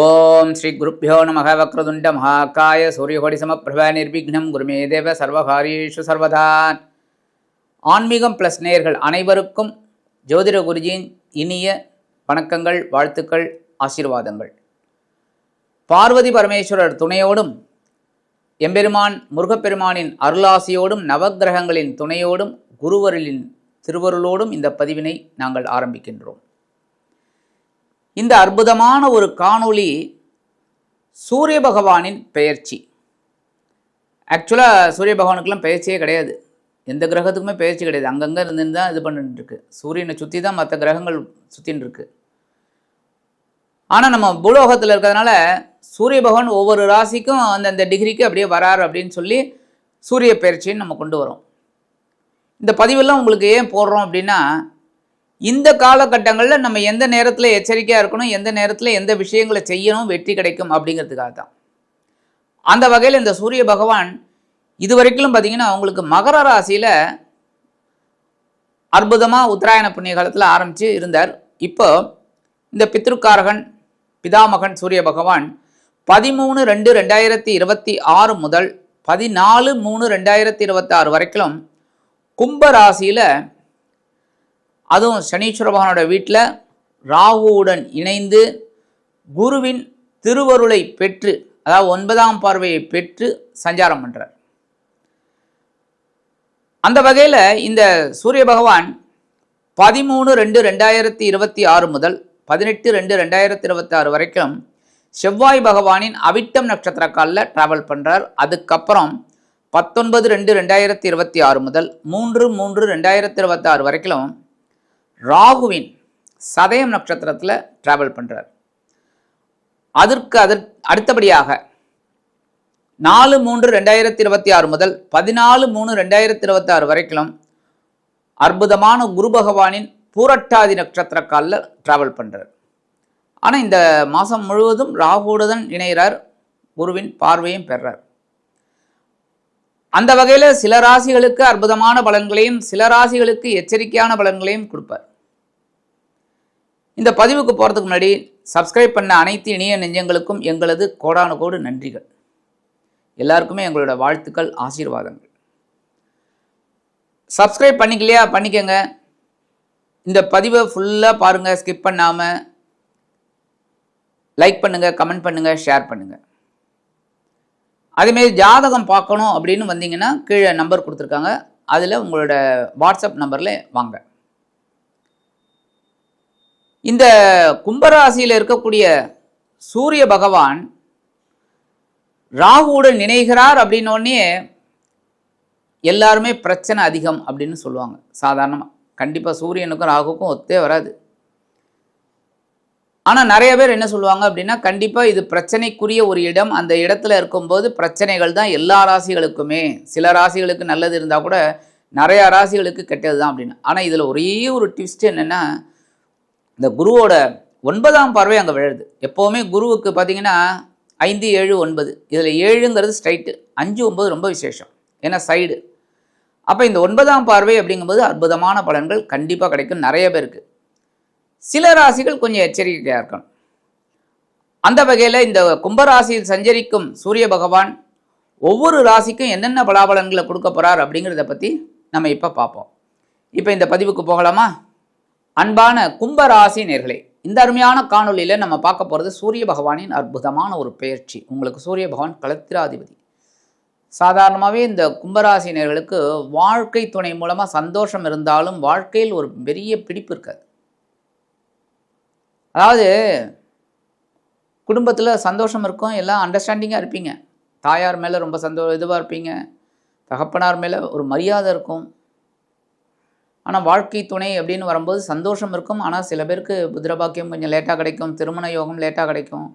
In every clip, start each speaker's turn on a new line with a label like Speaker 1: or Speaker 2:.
Speaker 1: ஓம் ஸ்ரீ குருப்பியோ நம வக்ரதுண்ட மகாக்காய சூரியகோடி சமப்பிரப நிர்விக்னம். குருமே தேவ சர்வகாரியேஷு சர்வதான் ஆன்மீகம் ப்ளஸ் நேயர்கள் அனைவருக்கும் ஜோதிட குருஜியின் இனிய வணக்கங்கள் வாழ்த்துக்கள் ஆசீர்வாதங்கள். பார்வதி பரமேஸ்வரர் துணையோடும் எம்பெருமான் முருகப்பெருமானின் அருளாசியோடும் நவக்கிரகங்களின் துணையோடும் குருவருளின் திருவருளோடும் இந்த பதிவினை நாங்கள் ஆரம்பிக்கின்றோம். இந்த அற்புதமான ஒரு காணொளி சூரிய பகவானின் பெயர்ச்சி. ஆக்சுவலாக சூரிய பகவானுக்கெல்லாம் பெயர்ச்சியே கிடையாது. எந்த கிரகத்துக்குமே பெயர்ச்சி கிடையாது. அங்கங்கே இருந்துன்னு தான் இது பண்ணிட்டுருக்கு சூரியனை சுற்றி தான் மற்ற கிரகங்கள் சுற்றின்னு இருக்கு. ஆனால் நம்ம பூலோகத்தில் இருக்கிறதுனால சூரிய பகவான் ஒவ்வொரு ராசிக்கும் அந்தந்த டிகிரிக்கு அப்படியே வராரு அப்படின்னு சொல்லி சூரிய பயிற்சின்னு நம்ம கொண்டு வரோம். இந்த பதிவெல்லாம் உங்களுக்கு ஏன் போடுறோம் அப்படின்னா இந்த காலகட்டங்களில் நம்ம எந்த நேரத்தில் எச்சரிக்கையாக இருக்கணும் எந்த நேரத்தில் எந்த விஷயங்களை செய்யணும் வெற்றி கிடைக்கும் அப்படிங்கிறதுக்காக தான். அந்த வகையில் இந்த சூரிய பகவான் இது வரைக்கும் பார்த்தீங்கன்னா அவங்களுக்கு மகர ராசியில் அற்புதமாக உத்தராயண புண்ணிய காலத்தில் ஆரம்பித்து இருந்தார். இப்போ இந்த பித்ருக்காரகன் பிதாமகன் சூரிய பகவான் பதிமூணு ரெண்டு ரெண்டாயிரத்தி இருபத்தி ஆறு முதல் பதினாலு மூணு ரெண்டாயிரத்தி இருபத்தாறு வரைக்கும் கும்ப ராசியில் அதுவும் சனீஸ்வர பகவானோட வீட்டில் ராகுவுடன் இணைந்து குருவின் திருவருளை பெற்று அதாவது ஒன்பதாம் பார்வையை பெற்று சஞ்சாரம் பண்ணுறார் அந்த வகையில் இந்த சூரிய பகவான் பதிமூணு ரெண்டு ரெண்டாயிரத்தி இருபத்தி ஆறு முதல் பதினெட்டு ரெண்டு ரெண்டாயிரத்தி இருபத்தி ஆறு வரைக்கும் செவ்வாய் பகவானின் அவிட்டம் நட்சத்திர காலில் ட்ராவல் பண்ணுறார் அதுக்கப்புறம் பத்தொன்பது ரெண்டு ரெண்டாயிரத்தி இருபத்தி ஆறு முதல் மூன்று மூன்று ரெண்டாயிரத்தி இருபத்தி ஆறு வரைக்கும் ராகுவின் சதயம் நட்சத்திரத்தில் ட்ராவல் பண்ணுறார் அதற்கு அதற் அடுத்தபடியாக நாலு மூன்று ரெண்டாயிரத்தி இருபத்தி ஆறு முதல் பதினாலு மூணு ரெண்டாயிரத்தி இருபத்தி ஆறு வரைக்கும் அற்புதமான குரு பகவானின் பூரட்டாதி நட்சத்திர காலில் ட்ராவல் பண்ணுறார் ஆனால் இந்த மாதம் முழுவதும் ராகுவுடன் இணைகிறார் குருவின் பார்வையும் பெறார். அந்த வகையில் சில ராசிகளுக்கு அற்புதமான பலன்களையும் சில ராசிகளுக்கு எச்சரிக்கையான பலன்களையும் கொடுப்பார். இந்த பதிவுக்கு போகிறதுக்கு முன்னாடி சப்ஸ்கிரைப் பண்ண அனைத்து இணைய நெஞ்சங்களுக்கும் எங்களது கோடானு கோடு நன்றிகள். எல்லாருக்குமே எங்களோட வாழ்த்துக்கள் ஆசீர்வாதங்கள். சப்ஸ்கிரைப் பண்ணிக்கலையா? பண்ணிக்கங்க. இந்த பதிவை ஃபுல்லாக பாருங்கள் ஸ்கிப் பண்ணாமல் லைக் பண்ணுங்கள் கமெண்ட் பண்ணுங்கள் ஷேர் பண்ணுங்கள் அதேமாரி ஜாதகம் பார்க்கணும் அப்படின்னு வந்தீங்கன்னா கீழே நம்பர் கொடுத்துருக்காங்க. அதில் உங்களோட வாட்ஸ்அப் நம்பரில் வாங்க. இந்த கும்பராசியில் இருக்கக்கூடிய சூரிய பகவான் ராகுவுடன் நினைகிறார் அப்படின்னோடனே எல்லாருமே பிரச்சனை அதிகம் அப்படின்னு சொல்லுவாங்க. சாதாரணமாக கண்டிப்பாக சூரியனுக்கும் ராகுக்கும் ஒத்தே வராது. ஆனால் நிறைய பேர் என்ன சொல்லுவாங்க அப்படின்னா கண்டிப்பாக இது பிரச்சனைக்குரிய ஒரு இடம். அந்த இடத்துல இருக்கும்போது பிரச்சனைகள் தான் எல்லா ராசிகளுக்குமே. சில ராசிகளுக்கு நல்லது இருந்தால் கூட நிறையா ராசிகளுக்கு கெட்டது தான் அப்படின்னு. ஆனால் இதில் ஒரே ஒரு ட்விஸ்ட் என்னென்னா இந்த குருவோட ஒன்பதாம் பார்வை அங்கே விழுது எப்போவுமே குருவுக்கு பார்த்தீங்கன்னா ஐந்து ஏழு ஒன்பது. இதில் ஏழுங்கிறது ஸ்ட்ரைட்டு அஞ்சு ஒன்பது ரொம்ப விசேஷம். ஏன்னா சைடு அப்போ இந்த ஒன்பதாம் பார்வை அப்படிங்கும்போது அற்புதமான பலன்கள் கண்டிப்பாக கிடைக்கும். நிறைய பேருக்கு. சில ராசிகள் கொஞ்சம் எச்சரிக்கையாக இருக்கணும். அந்த வகையில் இந்த கும்பராசியில் சஞ்சரிக்கும் சூரிய பகவான் ஒவ்வொரு ராசிக்கும் என்னென்ன பலாபலன்களை கொடுக்க போகிறார் அப்படிங்கிறத பற்றி நம்ம இப்போ பார்ப்போம். இப்போ இந்த பதிவுக்கு போகலாமா? அன்பான கும்பராசி நேர்களே இந்த அருமையான காணொலியில் நம்ம பார்க்க போகிறது சூரிய பகவானின் அற்புதமான ஒரு பெயர்ச்சி. உங்களுக்கு சூரிய பகவான் கலத்திராதிபதி. சாதாரணமாகவே இந்த கும்பராசி நேர்களுக்கு வாழ்க்கை துணை மூலமாக சந்தோஷம் இருந்தாலும் வாழ்க்கையில் ஒரு பெரிய பிடிப்பு இருக்காது. அதாவது குடும்பத்தில் சந்தோஷம் இருக்கும் எல்லாம் அண்டர்ஸ்டாண்டிங்காக இருப்பீங்க. தாயார் மேலே ரொம்ப சந்தோ இதுவாக இருப்பீங்க. தகப்பனார் மேலே ஒரு மரியாதை இருக்கும். ஆனால் வாழ்க்கை துணை அப்படின்னு வரும்போது சந்தோஷம் இருக்கும். ஆனால் சில பேருக்கு புத்திரபாக்கியம் கொஞ்சம் லேட்டாக கிடைக்கும். திருமண யோகம் லேட்டாக கிடைக்கும்.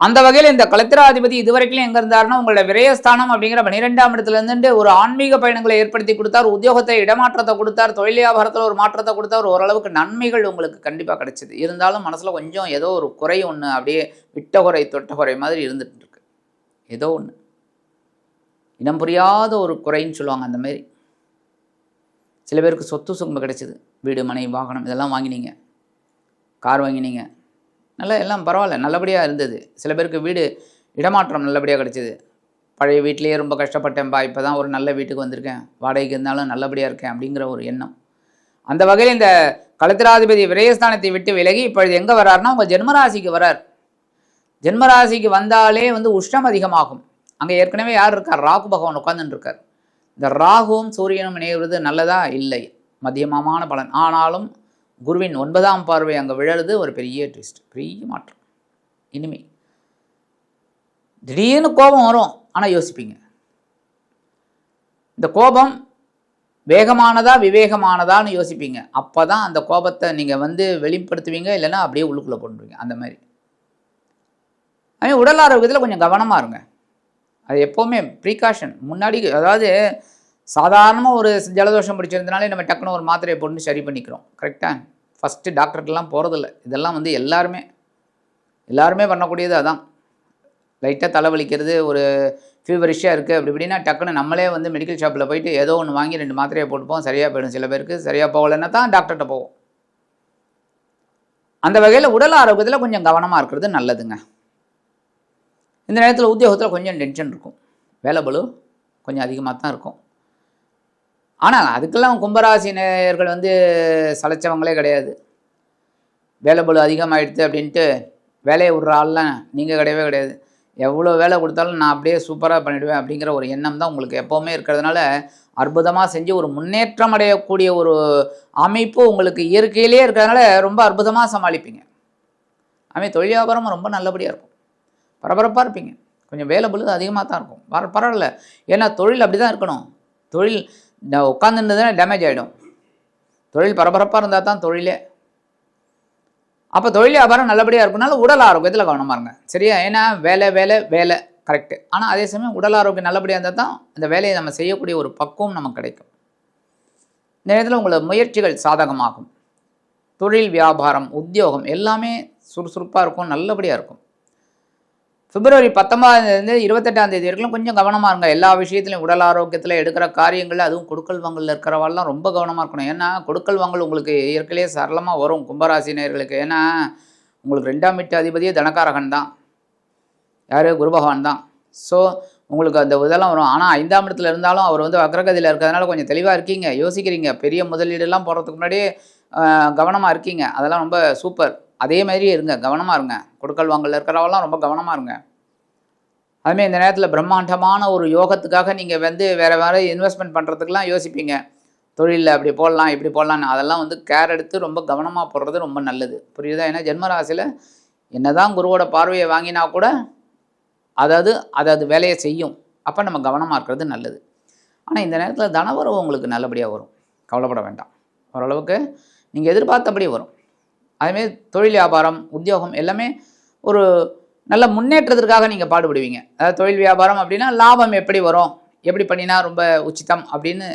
Speaker 1: அந்த வகையில் இந்த கலத்திராதிபதி இதுவரைக்கும் எங்கே இருந்தாருன்னா உங்களோட விரயஸ்தானம் அப்படிங்கிற பன்னிரெண்டாம் இடத்துலேருந்து ஒரு ஆன்மீக பயணங்களை ஏற்படுத்தி கொடுத்தார். உத்தியோகத்தை இடமாற்றத்தை கொடுத்தார். தொழில் வியாபாரத்தில் ஒரு மாற்றத்தை கொடுத்தார். ஓரளவுக்கு நன்மைகள் உங்களுக்கு கண்டிப்பாக கிடைச்சிது. இருந்தாலும் மனசில் கொஞ்சம் ஏதோ ஒரு குறை ஒன்று அப்படியே விட்ட குறை தொட்ட குறை மாதிரி இருந்துட்டு இருக்கு ஏதோ ஒன்று இனம் புரியாத ஒரு குறைன்னு சொல்லுவாங்க அந்த மாதிரி. சில பேருக்கு சொத்து சுகம் கிடைச்சிது. வீடு மனை வாகனம் இதெல்லாம் வாங்கினீங்க. கார் வாங்கினீங்க. நல்லா எல்லாம் பரவாயில்ல நல்லபடியாக இருந்தது. சில பேருக்கு வீடு இடமாற்றம் நல்லபடியாக கிடச்சிது. பழைய வீட்டிலேயே ரொம்ப கஷ்டப்பட்டேன்ப்பா இப்போ தான் ஒரு நல்ல வீட்டுக்கு வந்திருக்கேன். வாடகைக்கு இருந்தாலும் நல்லபடியாக இருக்கேன் அப்படிங்கிற ஒரு எண்ணம். அந்த வகையில் இந்த கலத்திராதிபதி விரயஸ்தானத்தை விட்டு விலகி இப்பொழுது எங்கே வராருன்னா உங்கள் ஜென்மராசிக்கு வரார் ஜென்மராசிக்கு வந்தாலே வந்து உஷ்ணம் அதிகமாகும். அங்கே ஏற்கனவே யார் இருக்கார்? ராகு பகவான் உட்காந்துட்டு இருக்கார். இந்த ராகுவும் சூரியனும் இணைவது நல்லதா? இல்லை. மதியமமான பலன். ஆனாலும் குருவின் ஒன்பதாம் பார்வை அங்கே விழறது ஒரு பெரிய ட்விஸ்ட் பெரிய மாற்றம். இனிமே. திடீர்னு கோபம் வரும். ஆனால் யோசிப்பீங்க. இந்த கோபம் வேகமானதா விவேகமானதான்னு யோசிப்பீங்க. அப்போ தான் அந்த கோபத்தை நீங்கள் வந்து வெளிப்படுத்துவீங்க இல்லைன்னா அப்படியே உள்ளுக்குள்ளே போட்டுருவீங்க. அந்த மாதிரி. அதே உடல் ஆரோக்கியத்தில் கொஞ்சம் கவனமாக இருங்க. அது எப்போவுமே ப்ரீகாஷன் முன்னாடி அதாவது சாதாரணமாக ஒரு ஜலதோஷம் பிடிச்சிருந்தனாலே நம்ம டக்குன்னு ஒரு மாத்திரையை போட்டு சரி பண்ணிக்கிறோம். கரெக்டாக ஃபஸ்ட்டு டாக்டர்கிட்டலாம் போகிறதில்ல இதெல்லாம் வந்து எல்லாருமே எல்லாருமே பண்ணக்கூடியது அதான். லைட்டாக தலைவலிக்கிறது ஒரு ஃபீவரிஷாக இருக்குது அப்படி இப்படின்னா டக்குன்னு நம்மளே வந்து மெடிக்கல் ஷாப்பில் போயிட்டு ஏதோ ஒன்று வாங்கி ரெண்டு மாத்திரையை போட்டுப்போம் சரியாக போயிடும். சில பேருக்கு சரியாக போகலைன்னா தான் டாக்டர்கிட்ட போவோம். அந்த வகையில் உடல் ஆரோக்கியத்தில் கொஞ்சம் கவனமாக இருக்கிறது நல்லதுங்க. இந்த நேரத்தில் உத்தியோகத்தில் கொஞ்சம் டென்ஷன் இருக்கும். வேலை பலு கொஞ்சம் அதிகமாக தான் இருக்கும். ஆனால் அதுக்கெல்லாம் கும்பராசி நேயர்கள் வந்து சளைச்சவங்களே கிடையாது. வேலை பலு அதிகமாகிடுது அப்படின்ட்டு வேலையை விடுற ஆள்லாம் நீங்கள் கிடையவே கிடையாது. எவ்வளோ வேலை கொடுத்தாலும் நான் அப்படியே சூப்பராக பண்ணிவிடுவேன் அப்படிங்கிற ஒரு எண்ணம் தான் உங்களுக்கு எப்போவுமே இருக்கிறதுனால அற்புதமாக செஞ்சு ஒரு முன்னேற்றம் அடையக்கூடிய ஒரு அமைப்பு உங்களுக்கு இயற்கையிலே இருக்கிறதுனால ரொம்ப அற்புதமாக சமாளிப்பீங்க. அதுமாதிரி தொழில் வியாபாரமும் ரொம்ப நல்லபடியாக இருக்கும். பரபரப்பாக இருப்பீங்க. கொஞ்சம் வேலை பொழுது அதிகமாக தான் இருக்கும். பர பரவாயில்ல. ஏன்னா தொழில் அப்படி தான் இருக்கணும். தொழில் உட்காந்துருந்ததுன்னா டேமேஜ் ஆகிடும் தொழில் பரபரப்பாக இருந்தால் தான் தொழிலே. அப்போ தொழில் வியாபாரம் நல்லபடியாக இருக்கனால உடல் ஆரோக்கியத்தில் கவனமாக இருங்க. சரியா? ஏன்னா வேலை வேலை வேலை. கரெக்டு ஆனால் அதே சமயம் உடல் ஆரோக்கியம் நல்லபடியாக இருந்தால் தான் அந்த வேலையை நம்ம செய்யக்கூடிய ஒரு பக்குவம் நமக்கு கிடைக்கும். இந்த நேரத்தில் உங்களோட முயற்சிகள் சாதகமாகும். தொழில் வியாபாரம் உத்தியோகம் எல்லாமே சுறுசுறுப்பாக இருக்கும் நல்லபடியாக இருக்கும். பிப்ரவரி பத்தொன்பதாந்தேதி இருபத்தெட்டாம் தேதி வரைக்கும் கொஞ்சம் கவனமாக இருங்க. எல்லா விஷயத்துலையும் உடல் ஆரோக்கியத்தில் எடுக்கிற காரியங்கள் அதுவும் கொடுக்கல் வாங்கலில் இருக்கிறவாள்லாம் ரொம்ப கவனமாக இருக்கணும். ஏன்னா கொடுக்கல் வாங்கல் உங்களுக்கு இயற்கையிலே சரளமாக வரும் கும்பராசினியர்களுக்கு ஏன்னா உங்களுக்கு ரெண்டாம் வீட்டு அதிபதியே தனகாரகன் தான். யார்? குரு பகவான் தான். ஸோ உங்களுக்கு அந்த இதெல்லாம் வரும். ஆனால் ஐந்தாம் இடத்துல இருந்தாலும் அவர் வந்து வக்ரகதியில் இருக்கிறதுனால கொஞ்சம் தெளிவாக இருக்கீங்க யோசிக்கிறீங்க. பெரிய முதலீடுலாம் போகிறதுக்கு முன்னாடியே கவனமாக இருக்கீங்க. அதெல்லாம் ரொம்ப சூப்பர். அதே மாதிரியே இருங்க கவனமாக இருங்க. கொடுக்கல் வாங்கல இருக்கிறவெல்லாம் ரொம்ப கவனமாக இருங்க. அதுமாதிரி இந்த நேரத்தில் பிரம்மாண்டமான ஒரு யோகத்துக்காக நீங்கள் வந்து வேறு வேறு இன்வெஸ்ட்மெண்ட் பண்ணுறதுக்கெலாம் யோசிப்பீங்க. தொழிலில் அப்படி போடலாம் இப்படி போடலான்னு அதெல்லாம் வந்து கேர் எடுத்து ரொம்ப கவனமாக போடுறது ரொம்ப நல்லது. புரியுதா? ஏன்னா ஜென்மராசியில் என்னதான் குருவோட பார்வையை வாங்கினா கூட அதாவது அதாவது வேலையை செய்யும். அப்போ நம்ம கவனமாக இருக்கிறது நல்லது. ஆனால் இந்த நேரத்தில் தனவரவு உங்களுக்கு நல்லபடியாக வரும். கவலைப்பட வேண்டாம். ஓரளவுக்கு நீங்கள் எதிர்பார்த்தபடி வரும். அதுமாரி தொழில் வியாபாரம் உத்தியோகம் எல்லாமே ஒரு நல்ல முன்னேற்றத்திற்காக நீங்கள் பாடுபடுவீங்க. அதாவது தொழில் வியாபாரம் அப்படின்னா லாபம் எப்படி வரும் எப்படி பண்ணினா ரொம்ப உச்சிதம் அப்படின்னு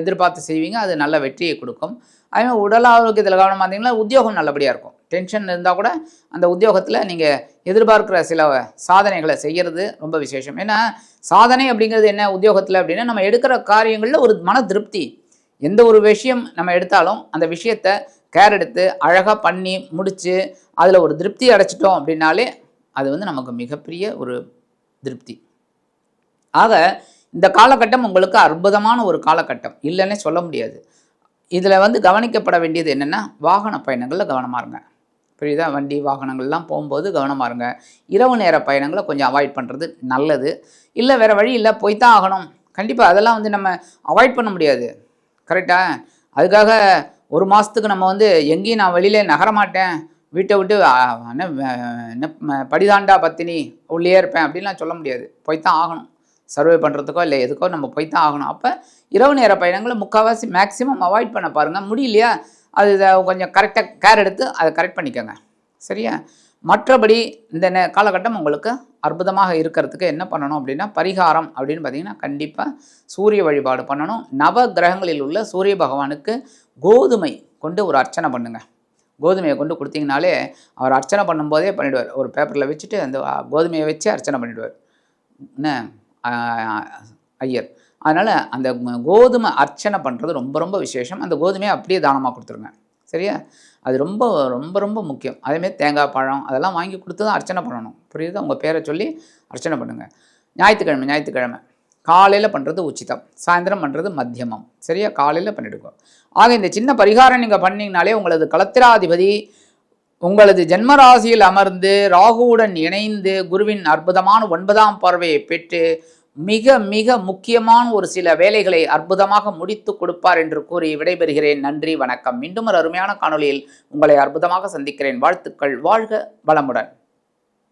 Speaker 1: எதிர்பார்த்து செய்வீங்க அது நல்ல வெற்றியை கொடுக்கும். அதேமாதிரி உடல் ஆரோக்கியத்தில் கவனம் பார்த்தீங்கன்னா உத்தியோகம் நல்லபடியாக இருக்கும். டென்ஷன் இருந்தால் கூட அந்த உத்தியோகத்தில் நீங்கள் எதிர்பார்க்குற சில சாதனைகளை செய்கிறது ரொம்ப விசேஷம். ஏன்னா சாதனை அப்படிங்கிறது என்ன உத்தியோகத்தில் அப்படின்னா நம்ம எடுக்கிற காரியங்களில் ஒரு மன திருப்தி. எந்த ஒரு விஷயம் நம்ம எடுத்தாலும் அந்த விஷயத்தை கேர் எடுத்து அழகாக பண்ணி முடித்து அதில் ஒரு திருப்தி அடைச்சிட்டோம் அப்படின்னாலே அது வந்து நமக்கு மிகப்பெரிய ஒரு திருப்தி. ஆக இந்த காலகட்டம் உங்களுக்கு அற்புதமான ஒரு காலகட்டம். இல்லைன்னே சொல்ல முடியாது. இதில் வந்து கவனிக்கப்பட வேண்டியது என்னென்னா வாகன பயணங்களில் கவனமாக இருங்க. புரியுதா? வண்டி வாகனங்கள்லாம் போகும்போது கவனமாக இருங்க. இரவு நேர பயணங்களை கொஞ்சம் அவாய்ட் பண்ணுறது நல்லது. இல்லை வேறு வழி இல்லை போய்த்தான் ஆகணும். கண்டிப்பாக அதெல்லாம் வந்து நம்ம அவாய்ட் பண்ண முடியாது. கரெக்டாக அதுக்காக ஒரு மாதத்துக்கு நம்ம வந்து எங்கேயும் நான் வெளியிலே நகரமாட்டேன். வீட்டை விட்டு என்ன படிதாண்டா பத்தினி உள்ளே இருப்பேன் அப்படின்லாம் சொல்ல முடியாது. போய்த்தான் ஆகணும். சர்வே பண்ணுறதுக்கோ இல்லை எதுக்கோ நம்ம போய்த்தான் ஆகணும். அப்போ இரவு நேர பயணங்களை முக்கால்வாசி மேக்ஸிமம் அவாய்ட் பண்ண பாருங்கள் முடியலையா? அது கொஞ்சம் கரெக்டாக கேர் எடுத்து அதை கரெக்ட் பண்ணிக்கோங்க. சரியா? மற்றபடி இந்த நே காலகட்டம் உங்களுக்கு அற்புதமாக இருக்கிறதுக்கு என்ன பண்ணணும் அப்படின்னா பரிகாரம் அப்படின்னு பார்த்தீங்கன்னா கண்டிப்பாக சூரிய வழிபாடு பண்ணணும். நவ கிரகங்களில் உள்ள சூரிய பகவானுக்கு கோதுமை கொண்டு ஒரு அர்ச்சனை பண்ணுங்க. கோதுமையை கொண்டு கொடுத்தீங்கனாலே அவர் அர்ச்சனை பண்ணும்போதே பண்ணிவிடுவார் ஒரு பேப்பரில் வச்சுட்டு அந்த கோதுமையை வச்சு அர்ச்சனை பண்ணிவிடுவார் என்ன? ஐயர். அதனால் அந்த கோதுமை அர்ச்சனை பண்ணுறது ரொம்ப ரொம்ப விசேஷம். அந்த கோதுமையை அப்படியே தானமாக கொடுத்துருங்க. சரியா? அது ரொம்ப ரொம்ப ரொம்ப முக்கியம். அதேமாரி தேங்காய் பழம் அதெல்லாம் வாங்கி கொடுத்து தான் அர்ச்சனை பண்ணணும். புரியுது? உங்கள் பேரை சொல்லி அர்ச்சனை பண்ணுங்கள் ஞாயிற்றுக்கிழமை ஞாயிற்றுக்கிழமை. காலையில் பண்ணுறது உச்சிதம் சாயந்தரம் பண்ணுறது மத்தியமம். சரியா? காலையில் பண்ணிடுங்க. ஆக இந்த சின்ன பரிகாரம் நீங்கள் பண்ணிங்கனாலே உங்களது களத்திராதிபதி உங்களது ஜென்மராசியில் அமர்ந்து ராகுவுடன் இணைந்து குருவின் அற்புதமான ஒன்பதாம் பார்வையை பெற்று மிக மிக முக்கியமான ஒரு சில வேலைகளை அற்புதமாக முடித்து கொடுப்பார் என்று கூறி விடைபெறுகிறேன். நன்றி வணக்கம். மீண்டும் ஒரு அருமையான காணொலியில் உங்களை அற்புதமாக சந்திக்கிறேன். வாழ்த்துக்கள். வாழ்க வளமுடன்.